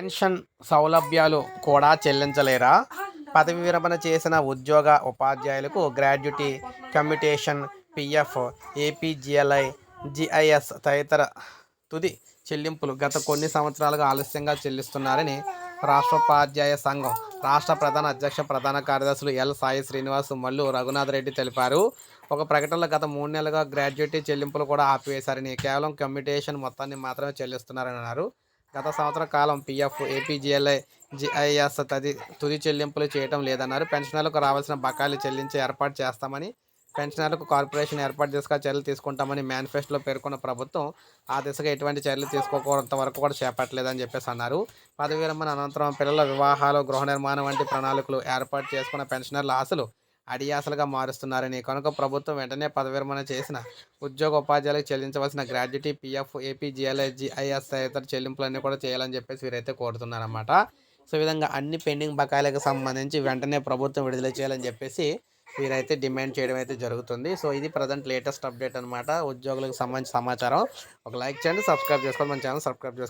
Pension సౌలభ్యాలు కూడా చెల్లించలేరా? పదవి విరమణ చేసిన ఉద్యోగ ఉపాధ్యాయులకు gratuity commutation PF APGLI GIS తదితర తుది చెల్లింపులు గత కొన్ని సంవత్సరాలుగా ఆలస్యంగా చెల్లిస్తున్నారని రాష్ట్ర ఉపాధ్యాయ సంఘం రాష్ట్ర ప్రధాన అధ్యక్ష ప్రధాన కార్యదర్శులు ఎల్. సాయి శ్రీనివాస్ మల్లు రఘునాథ్ రెడ్డి తెలిపారు. ఒక ప్రకటనలో గత మూడు నెలలుగా గ్రాడ్యుయేటీ చెల్లింపులు కూడా ఆపివేశారని కేవలం కమ్యూటేషన్ మొత్తాన్ని మాత్రమే చెల్లిస్తున్నారని అన్నారు. గత సంవత్సర కాలం పీఎఫ్ ఏపీజీఎల్ఐ జిఐఎస్ తది తుది చెల్లింపులు చేయడం లేదన్నారు. పెన్షనర్లకు రావాల్సిన బకాయిలు చెల్లించి ఏర్పాటు చేస్తామని పెన్షనర్లకు కార్పొరేషన్ ఏర్పాటు చేసుకుని చర్యలు తీసుకుంటామని మేనిఫెస్టోలో పేర్కొన్న ప్రభుత్వం ఆ దిశగా ఎటువంటి చర్యలు తీసుకోకపోవడంత వరకు కూడా చేపట్టలేదని చెప్పేసి అన్నారు. పదవి విరమణ అనంతరం పిల్లల వివాహాలు గృహ నిర్మాణం వంటి ప్రణాళికలు ఏర్పాటు చేసుకున్న పెన్షనర్ల ఆశలు అడియాసలుగా మారుస్తున్నారని. కనుక ప్రభుత్వం వెంటనే పదవి విరమణ చేసిన ఉద్యోగ ఉపాధ్యాయులకు చెల్లించవలసిన గ్రాడ్యుటీ పీఎఫ్ ఏపీజీఎల్ఐ జిఐఎస్ తదితర చెల్లింపులన్నీ కూడా చేయాలని చెప్పేసి వీరైతే కోరుతున్నారన్నమాట. సో ఈ విధంగా అన్ని పెండింగ్ బకాయిలకు సంబంధించి వెంటనే ప్రభుత్వం విడుదల చేయాలని చెప్పేసి వీరైతే డిమాండ్ చేయడం అయితే జరుగుతుంది. సో ఇది ప్రజెంట్ లేటెస్ట్ అప్డేట్ అనమాట ఉద్యోగులకు సంబంధించిన సమాచారం. ఒక లైక్ చేయండి సబ్స్క్రైబ్ చేసుకోండి. మన ఛానల్ సబ్స్క్రైబ్ చేసుకోండి